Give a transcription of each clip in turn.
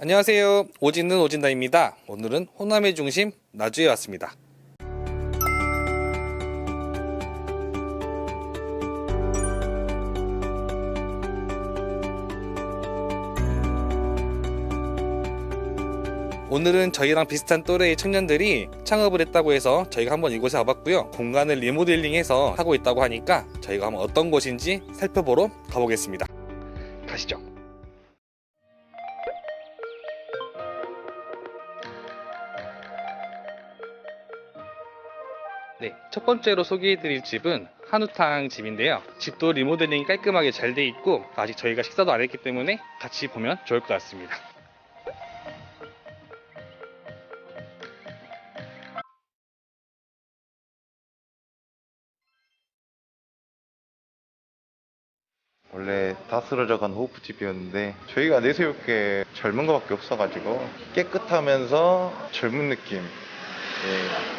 안녕하세요. 오진은 오진다입니다. 오늘은 호남의 중심 나주에 왔습니다. 오늘은 저희랑 비슷한 또래의 청년들이 창업을 했다고 해서 저희가 한번 이곳에 와봤고요. 공간을 리모델링해서 하고 있다고 하니까 저희가 한번 어떤 곳인지 살펴보러 가보겠습니다. 네, 첫 번째로 소개해드릴 집은 한우탕 집인데요. 집도 리모델링이 깔끔하게 잘 돼 있고 아직 저희가 식사도 안 했기 때문에 같이 보면 좋을 것 같습니다. 원래 다 쓰러져 간 호프집이었는데 저희가 내세울 게 젊은 거밖에 없어가지고 깨끗하면서 젊은 느낌 예.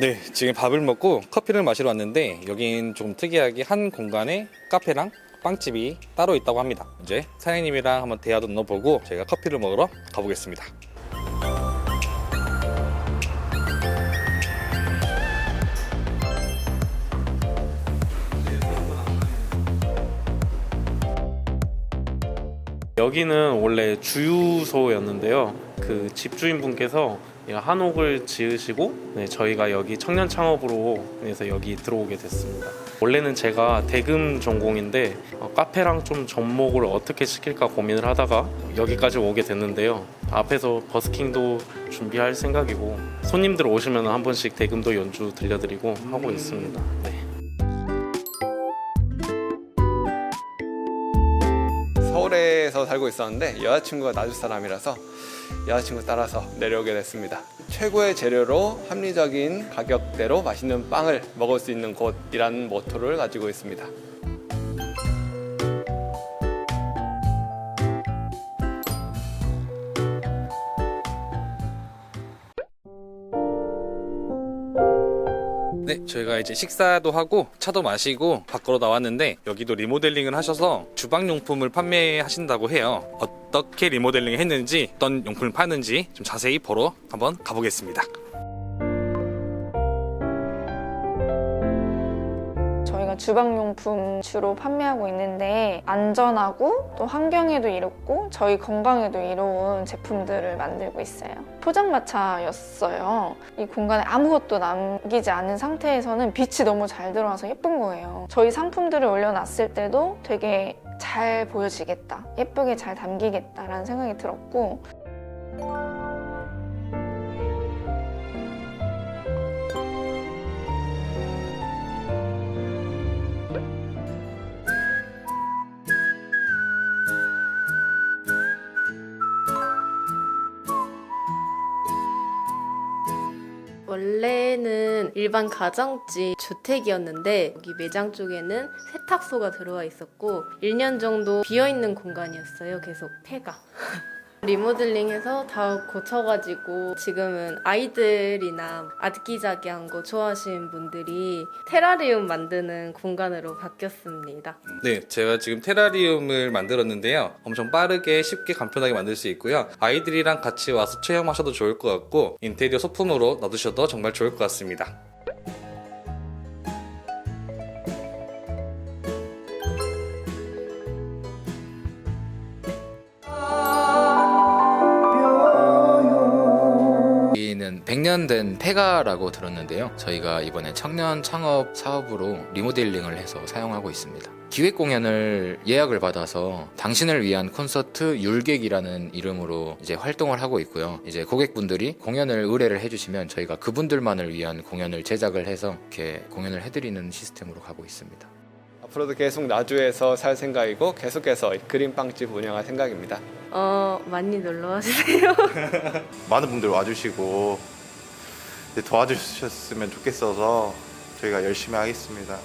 네, 지금 밥을 먹고 커피를 마시러 왔는데 여긴 좀 특이하게 한 공간에 카페랑 빵집이 따로 있다고 합니다. 이제 사장님이랑 한번 대화도 나눠보고 저희가 커피를 먹으러 가보겠습니다. 여기는 원래 주유소였는데요. 그 집주인분께서 이 한옥을 지으시고 네, 저희가 여기 청년 창업으로 해서 여기 들어오게 됐습니다. 원래는 제가 대금 전공인데 어, 카페랑 좀 접목을 어떻게 시킬까 고민을 하다가 여기까지 오게 됐는데요. 앞에서 버스킹도 준비할 생각이고 손님들 오시면 한 번씩 대금도 연주 들려드리고 하고 있습니다. 네. 서울에서 살고 있었는데 여자친구가 나주 사람이라서 여자친구 따라서 내려오게 됐습니다. 최고의 재료로 합리적인 가격대로 맛있는 빵을 먹을 수 있는 곳이라는 모토를 가지고 있습니다. 네, 저희가 이제 식사도 하고 차도 마시고 밖으로 나왔는데 여기도 리모델링을 하셔서 주방용품을 판매하신다고 해요. 어떻게 리모델링을 했는지 어떤 용품을 파는지 좀 자세히 보러 한번 가보겠습니다. 주방용품 주로 판매하고 있는데 안전하고 또 환경에도 이롭고 저희 건강에도 이로운 제품들을 만들고 있어요. 포장마차였어요. 이 공간에 아무것도 남기지 않은 상태에서는 빛이 너무 잘 들어와서 예쁜 거예요. 저희 상품들을 올려놨을 때도 되게 잘 보여지겠다. 예쁘게 잘 담기겠다라는 생각이 들었고 원래는 일반 가정집 주택이었는데 여기 매장 쪽에는 세탁소가 들어와 있었고 1년 정도 비어있는 공간이었어요. 계속 폐가. 리모델링해서 다 고쳐가지고 지금은 아이들이나 아기자기한 거 좋아하시는 분들이 테라리움 만드는 공간으로 바뀌었습니다. 네, 제가 지금 테라리움을 만들었는데요. 엄청 빠르게 쉽게 간편하게 만들 수 있고요. 아이들이랑 같이 와서 체험하셔도 좋을 것 같고 인테리어 소품으로 놔두셔도 정말 좋을 것 같습니다. 100년 된 폐가라고 들었는데요. 저희가 이번에 청년 창업 사업으로 리모델링을 해서 사용하고 있습니다. 기획 공연을 예약을 받아서 당신을 위한 콘서트 율객이라는 이름으로 이제 활동을 하고 있고요. 이제 고객분들이 공연을 의뢰를 해주시면 저희가 그분들만을 위한 공연을 제작을 해서 이렇게 공연을 해드리는 시스템으로 가고 있습니다. 앞으로도 계속 나주에서 살 생각이고 계속해서 그린빵집 운영할 생각입니다. 어, 많이 놀러 와주세요. 많은 분들 와주시고 도와주셨으면 좋겠어서 저희가 열심히 하겠습니다